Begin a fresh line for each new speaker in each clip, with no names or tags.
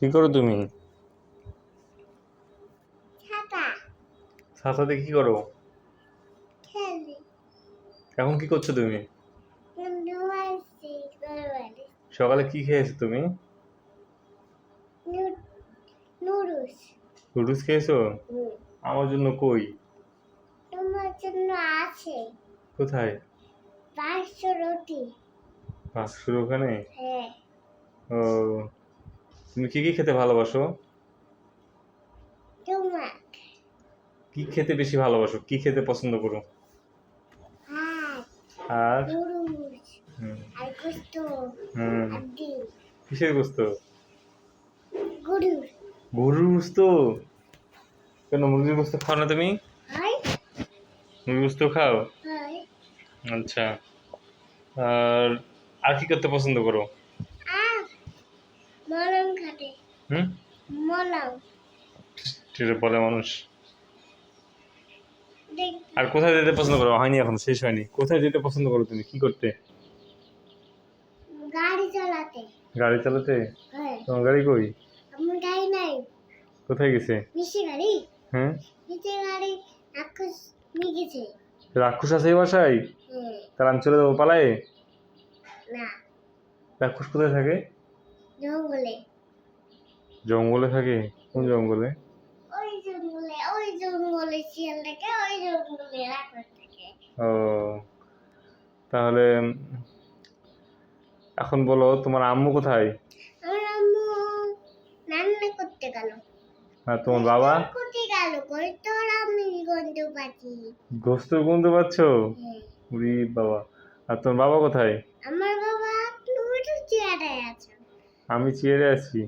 কি করো তুমি?
ছাতা।
ছাতাতে কি করো? এখন কি করছ তুমি? সকালে কি খেয়েছো তুমি?
নুডলস।
খেয়েছো? আমার জন্য কই?
তোমার জন্য আছে।
কোথায়?
পাঁচশো রুটি।
পাঁচশোর ওখানে?
হ্যাঁ।
ও তুমি কি কি খেতে ভালোবাসো? কি খেতে বেশি ভালোবাসো? কি খেতে পছন্দ করো? আর কিসের গোস্ত?
গরুর।
গোস্ত? কেন মুরগির গোস্ত খাও না তুমি? মুরগির গোস্ত খাও? আচ্ছা। আর আর কি করতে পছন্দ করো? হুম? সেটা বলে মানুষ। আর কোথায় যেতে পছন্দ করো? হয়নি এখন শেষ হয়নি। কোথায় যেতে পছন্দ করো তুমি? কি করতে?
গাড়ি চালাতে।
গাড়ি চালাতে?
হ্যাঁ।
তোমার গাড়ি কই?
আমার গাড়ি নাই।
কোথায় গেছে?
মিশে গাড়ি?
হ্যাঁ
মিশে গাড়ি আকাশ নিয়ে গেছে।
রাক্ষস আছে এই বাসায়?
হ্যাঁ।
তার আমি চলে যাব পালায়ে?
না।
রাক্ষস কোথায় থাকে?
জঙ্গলে।
জঙ্গলে থাকে? কোন জঙ্গলে?
ওই জঙ্গলে ওই জঙ্গলে শিয়াল থাকে ওই জঙ্গলে থাকে
ও তাহলে এখন বলো তোমার আম্মু কোথায়?
আমার আম্মু রান্না করতে গেল।
আর তোমার বাবা?
করতে গেল তোর আমি গন্ধ পাচ্ছি।
গোস্ত গন্ধ পাচ্ছ?
হ্যাঁ।
উরি বাবা। আর তোমার বাবা কোথায়?
আমার বাবা টমেটো চেয়ারে আছে।
আমি চেয়ারে আছি।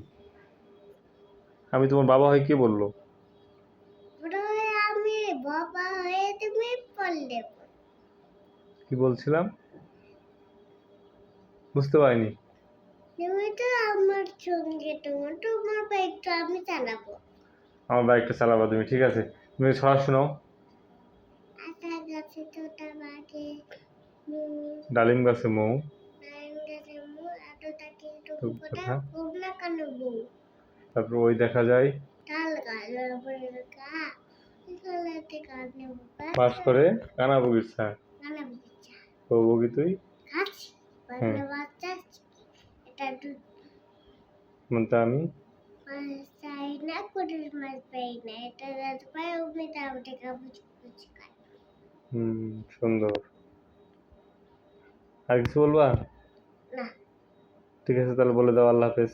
আমি তোমার বাবা হয়ে কে বলল?
আমি বাবা হয়ে তুমি পড়লে
কি বলছিলাম? বুঝতে পারিনি।
তুমি তো আমার সঙ্গে তোমার তোমার বাইকটা আমি চালাবো।
আমার বাইকটা চালাবা তুমি ঠিক আছে। তুমি ছড়া শোনাও
গাছে বাগে
ডালিম গাছে মৌ।
নারায়ণ গাছে মু আটো তাকে
তো তারপর ওই দেখা যায়। পাস করে কানা
গানা বিচ্ছা
ও বগি তুই? মনটা আমি? হুম সুন্দর। আর কিছু বলবা?
না।
ঠিক আছে তাহলে বলে দাও আল্লাহ হাফেজ।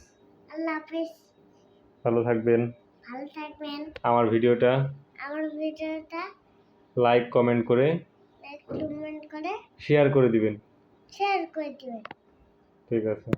আল্লাহ হাফিজ।
ভালো থাকবেন।
ভালো থাকবেন।
আমার ভিডিওটা
আমার ভিডিওটা
লাইক কমেন্ট করে
লাইক কমেন্ট করে
শেয়ার করে দিবেন।
শেয়ার করে দিবেন।
ঠিক আছে।